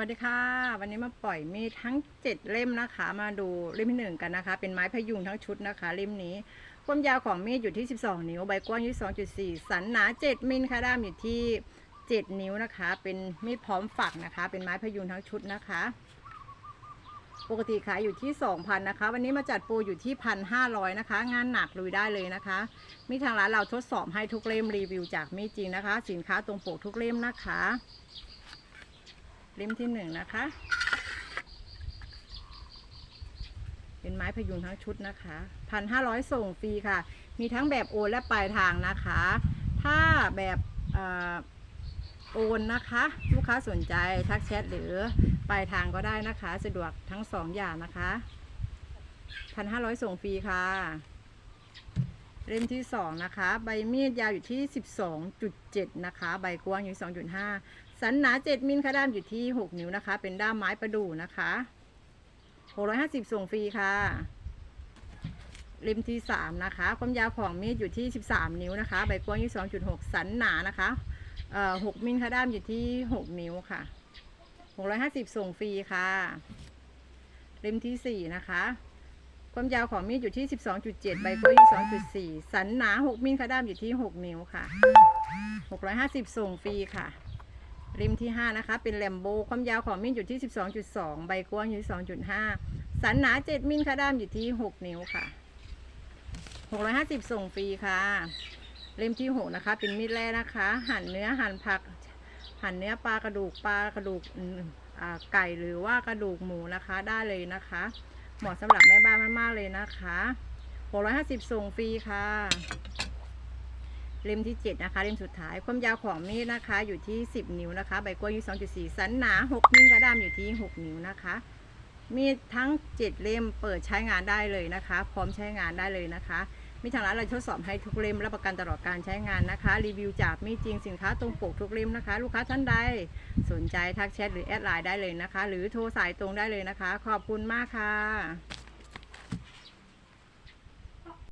วัสดีค่ะ วันนี้มาปล่อยมีทั้ง 7 เล่มนะคะ มาดูเล่มที่หนึ่งกันนะคะ เป็นไม้พยุงทั้งชุดนะคะ เล่มนี้ความยาวของมีดอยู่ที่ 12 นิ้ว ใบกว้างอยู่2.4 สันหนา 7 มิลค่ะด้ามอยู่ที่ 7 นิ้วนะคะ เป็นมีดพร้อมฝักนะคะ เป็นไม้พยุงทั้งชุดนะคะ ปกติขายอยู่ที่ 2,000นะคะ วันนี้มาจัดโปรอยู่ที่ 1,500นะคะ งานหนักลุยได้เลยนะคะ มีทางร้านเราทดสอบให้ทุกเล่มรีวิวจากมีดจริงนะคะ สินค้าตรงปกทุกเล่มนะคะ เล่มที่หนึ่งนะคะ เป็นไม้พยุงทั้งชุดนะคะพันห้าร้อยส่งฟรีค่ะ มีทั้งแบบโอนและปลายทางนะคะ ถ้าแบบอโอนนะคะ ลูกค้าสนใจทักแชทหรือปลายทางก็ได้นะคะ สะดวกทั้งสองอย่างนะคะพันห้าร้อยส่งฟรีค่ะ เล่มที่สองนะคะ ใบมีดยาวอยู่ที่ 12.7 นะคะ ใบกว้างอยู่ 2.5 สันหนา 7 มิลค่ะด้ามอยู่ที่ 6 นิ้วนะคะ เป็นด้ามไม้ประดู่นะคะ 650 ส่งฟรีค่ะเล่มที่ 3 นะคะ ความยาวของมีดอยู่ที่ 13 นิ้วนะคะ ใบกว้างอยู่ 2.6 สันหนานะคะเอ่อ6มิลค่ะด้ามอยู่ที่ 6 นิ้วค่ะ 650 ส่งฟรีค่ะ เล่มทีสี่4 นะคะ ความยาวของมีดอยู่ที่ 12.7 ใบกว้างอยู่2.4 สันหนา 6มิลค่ะด้ามอยู่ที่ 6 นิ้วค่ะ 650 ส่งฟรีค่ะ ริมที่ 5 นะคะ เป็นแลมโบ ความยาวของมีดอยู่ที่ 12.2 ใบกว้างอยู่ที่2.5 สันหนา 7 มิลค่ะด้ามอยู่ที่ 6 นิ้วค่ะ 650 ส่งฟรีค่ะ เล่มที่ 6 นะคะ เป็นมีดแร่นะคะ หั่นเนื้อหั่นผัก หั่นเนื้อปลากระดูกปลากระดูกไก่หรือว่ากระดูกหมูนะคะได้เลยนะคะ เหมาะสำหรับแม่บ้านมากๆเลยนะคะ650 ส่งฟรีค่ะ เล่มที่ 7 นะคะ เล่มสุดท้าย ความยาวของมีดนะคะ อยู่ที่ 10 นิ้วนะคะ ใบกล้วยอยู่2.4 สันหนา 6 นิ้วกระด้ามอยู่ที่ 6 นิ้วนะคะ มีดทั้ง 7 เล่มเปิดใช้งานได้เลยนะคะ พร้อมใช้งานได้เลยนะคะ มีทางร้านเราทดสอบให้ทุกเล่มรับประกันตลอดการใช้งานนะคะ รีวิวจากมีจริงสินค้าตรงปกทุกเล่มนะคะ ลูกค้าท่านใดสนใจทักแชทหรือแอดไลน์ได้เลยนะคะ หรือโทรสายตรงได้เลยนะคะ ขอบคุณมากค่ะ